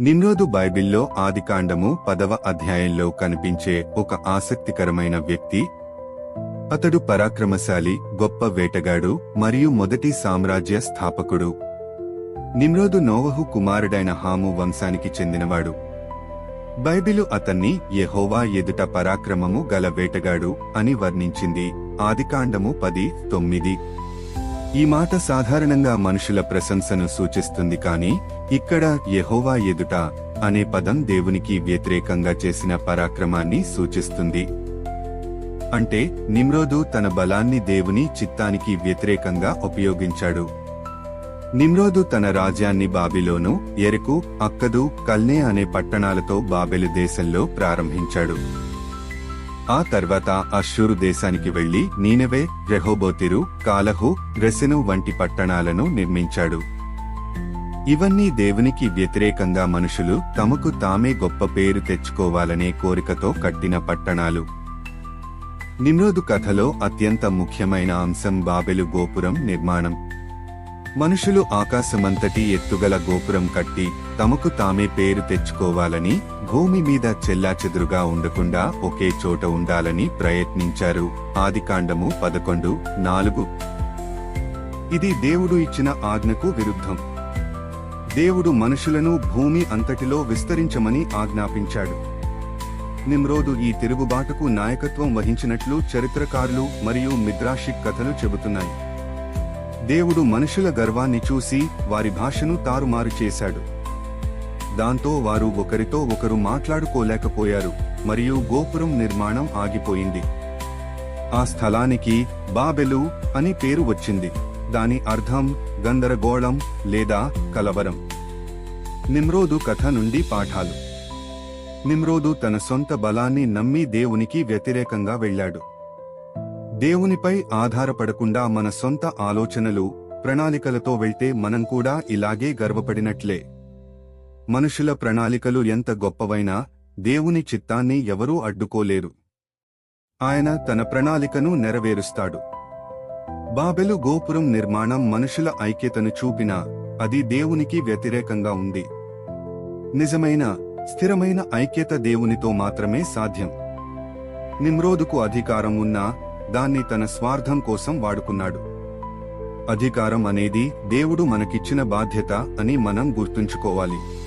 నిన్నోదు బైబిల్లో ఆదికాండము పదవ అధ్యాయంలో కనిపించే ఒక ఆసక్తికరమైన వ్యక్తి. అతడు పరాక్రమశాలి గొప్ప వేటగాడు మరియు మొదటి సామ్రాజ్య స్థాపకుడు. నిమ్రోదు నోవహు కుమారుడైన హాము వంశానికి చెందినవాడు. బైబిలు అతన్ని యహోవా ఎదుట పరాక్రమము గల వేటగాడు అని వర్ణించింది. ఆదికాండము పది తొమ్మిది. ఈ మాట సాధారణంగా మనుషుల ప్రశంసను సూచిస్తుంది కానీ ఇక్కడ యెహోవా ఎదుట అనే పదం దేవునికి వ్యతిరేకంగా చేసిన పరాక్రమాన్ని సూచిస్తుంది. అంటే నిమ్రోదు తన బలాన్ని దేవుని చిత్తానికి వ్యతిరేకంగా ఉపయోగించాడు. నిమ్రోదు తన రాజ్యాన్ని బాబిలోను ఎరకు అక్కదు కల్నే అనే పట్టణాలతో బాబెలు దేశంలో ప్రారంభించాడు. ఆ తర్వాత అశ్షూరు దేశానికి వెళ్ళి నీనవే రెహోబోతిరు కాలహు రెసెను వంటి పట్టణాలను నిర్మించాడు. ఇవన్నీ దేవునికి వ్యతిరేకంగా మనుషులు తమకు తామే గొప్ప పేరు తెచ్చుకోవాలనే కోరికతో కట్టిన పట్టణాలు. నిమ్రోదు కథలో అత్యంత ముఖ్యమైన అంశం బాబెలు గోపురం నిర్మాణం. మనుషులు ఆకాశమంతటి ఎత్తుగల గోపురం కట్టి తమకు తామే పేరు తెచ్చుకోవాలని భూమి మీద చెల్లాచెదురుగా ఉండకుండా ఒకే చోట ఉండాలని ప్రయత్నించారు. ఆదికాండము పదకొండు నాలుగు. ఇది దేవుడు ఇచ్చిన ఆజ్ఞకు విరుద్ధం. దేవుడు మనుషులను భూమి అంతటిలో విస్తరించమని ఆజ్ఞాపించాడు. నిమ్రోదు ఈ తిరుగుబాటుకు నాయకత్వం వహించినట్లు చరిత్రకారులు మరియు మిద్రాషిక్ కథలు చెబుతున్నాయి. దేవుడు మనుషుల గర్వాన్ని చూసి వారి భాషను తారుమారు చేశాడు. దాంతో వారు ఒకరితో ఒకరు మాట్లాడుకోలేకపోయారు మరియు గోపురం నిర్మాణం ఆగిపోయింది. ఆ స్థలానికి బాబెలు అని పేరు వచ్చింది. దాని అర్థం గందరగోళం లేదా కలవరం. నిమ్రోదు కథ నుండి పాఠాలు. నిమ్రోదు తన సొంత బలాన్ని నమ్మి దేవునికి వ్యతిరేకంగా వెళ్ళాడు. దేవునిపై ఆధారపడకుండా మన సొంత ఆలోచనలు ప్రణాళికలతో వెళ్తే మనం కూడా ఇలాగే గర్వపడినట్లే. మనుషుల ప్రణాళికలు ఎంత గొప్పవైనా దేవుని చిత్తాన్ని ఎవరూ అడ్డుకోలేరు. ఆయన తన ప్రణాళికను నెరవేరుస్తాడు. బాబెలు గోపురం నిర్మాణం మనుషుల ఐక్యతను చూపినా అది దేవునికి వ్యతిరేకంగా ఉంది. నిజమైన స్థిరమైన ఐక్యత దేవునితో మాత్రమే సాధ్యం. నిమ్రోదుకు అధికారం ఉన్నా దాన్ని తన స్వార్థం కోసం వాడుకున్నాడు. అధికారం అనేది దేవుడు మనకిచ్చిన బాధ్యత అని మనం గుర్తుంచుకోవాలి.